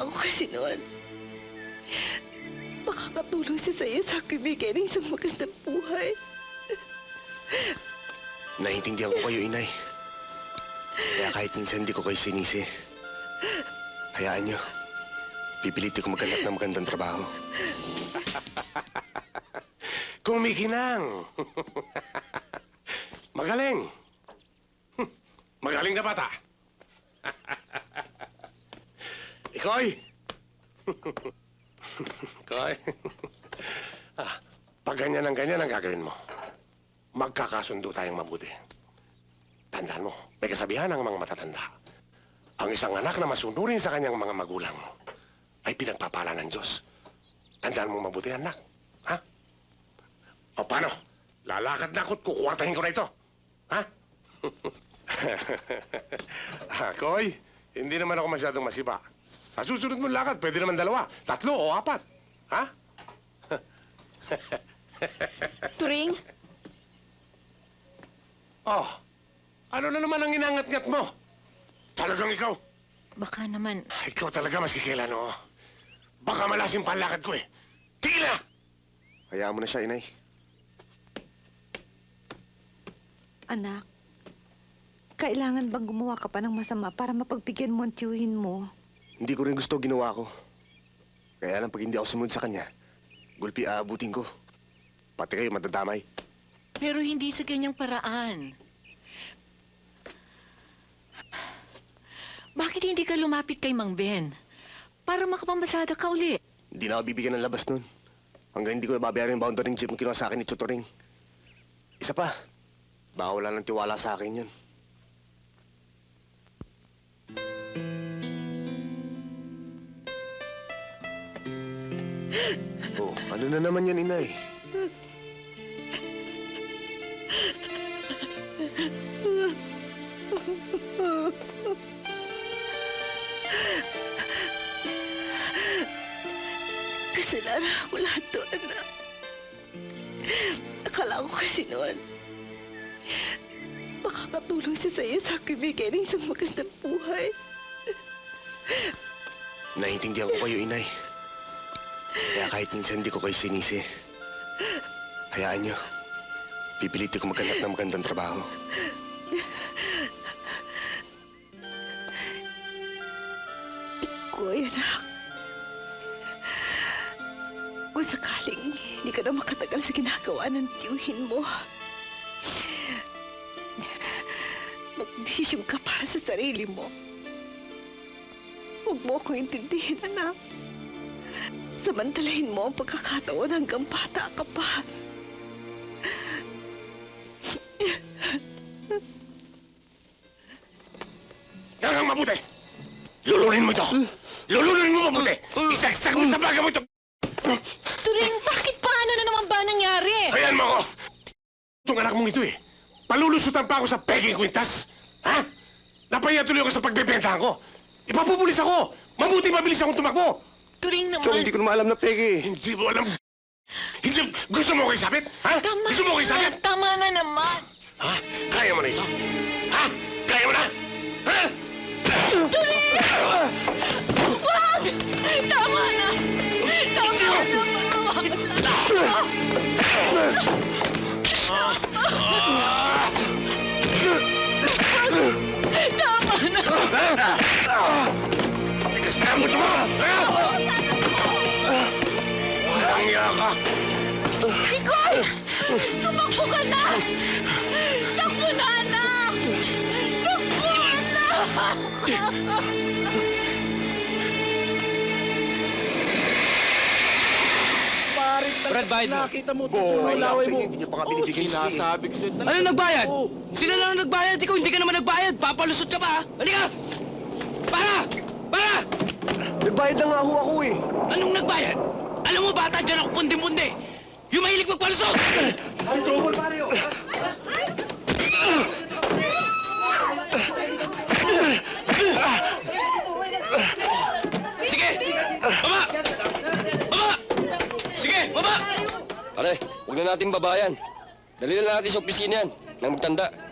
Akala ko kasi noon, makakatulong siya sa iyo sa bibigay ng isang magandang buhay. Naiintindihan ko kayo, inay. Kaya kahit minsan hindi ko kayo sinisi, hayaan nyo. Pipilitin ko maghanap ng magandang trabaho. Kumikinang! Magaling! Magaling na bata! Ikoy! Ikoy! ah, pag ganyan ang ganyan ang gagawin mo, magkakasundo tayong mabuti. Tandaan mo, may kasabihan ng mga matatanda. Ang isang anak na masunurin sa kanyang mga magulang ay pinagpapala ng Diyos. Tandaan mo mabuti, anak. Ha? O paano? Lalakad na ako't kukuwartahin ko na ito. Ha? ah, Koy, hindi naman ako masyadong masiba. Sa susunod mong lakad, pwede naman dalawa, tatlo o apat. Ha? Turing, Oh, ano na naman ang inangat-ngat mo? Talagang ikaw? Baka naman, Ikaw talaga mas kikailan, oo. Baka malasim pa ang lakad ko eh. Tigil na! Hayaan mo na siya, inay. anak, kailangan bang gumawa ka pa ng masama para mapagbigyan mo ang tiyuhin mo? Hindi ko rin gusto ginawa ko. Kaya lang pag hindi ako sumunod sa kanya, gulpi aabutin ko. Pati kayo madadamay. pero hindi sa ganyang paraan. Bakit hindi ka lumapit kay Mang Ben? Para makapambasada ka uli. Hindi na ako bibigyan ng labas nun. Hanggang hindi ko babayaran yung boundary jeep na kinuha sa akin ni Chutoring. Isa pa, baka wala nang tiwala sa akin yun. Oh, ano na naman yan, inay? Kasalanan ko lahat to, anak. Akala ko kasi noon, makakatulong siya sa iyo sa bibigay ng isang magandang buhay. Naiintindihan ko kayo, inay. Kaya kahit minsan hindi ko kayo sinisi, hayaan nyo. Pipilitin ko maghanap ng magandang trabaho. Ikoy, anak. Kung sakaling hindi ka na makatagal sa ginagawa ng tiyuhin mo, magdesisyon ka para sa sarili mo. Huwag mo akong intindihin, anak. Samantalahin mo ang pagkakataon hanggang bata ka pa. Gagang mabuti! Lulunin mo ito! Lulunin mo mabuti! Isaksak mo sa baga mo ito! Turing, bakit paano na naman ba nangyari? Ayan mo ako! Itong anak mong ito eh. Palulusutan pa ako sa peking kwintas. Ha? Napaya tuloy ako sa pagbebentahan ko. Ipapupulis ako! Mabuti mabilis akong tumakbo! Turing naman, ko naman alam na peke. Hindi mo alam. Hindi, gusto mo ko isabit? Ha? tama gusto mo ko na, isabit? tama na naman. Ha? Kaya mo na ito? Ha? Kaya mo na? Ha? Wag! Tama na! Tama Tiyo! na! Tama na! Tigas na mo ito mo! Ha? Tumakbo ka na! Takbo na, anak! Takbo, anak! Brad, bayad mo. Nakita mo, Boy, tunay-laway mo. Hindi niyo pa nga binibigyan Oh, sa sinasabi ko sa'yo. Ano nagbayad? Sila lang ang nagbayad. Ikaw hindi ka naman nagbayad. Papalusot ka pa. ha? Halika! Para! Para! Nagbayad na nga ho ako eh. Anong nagbayad? Alam mo, bata dyan ako pundi-pundi. Yung mahilig magpalusot! Ay, trouble pare, oh. Sige! Baba! Baba! Sige, baba! Pare, huwag na natin babayan. Dali na natin sa opisina yan, nang magtanda.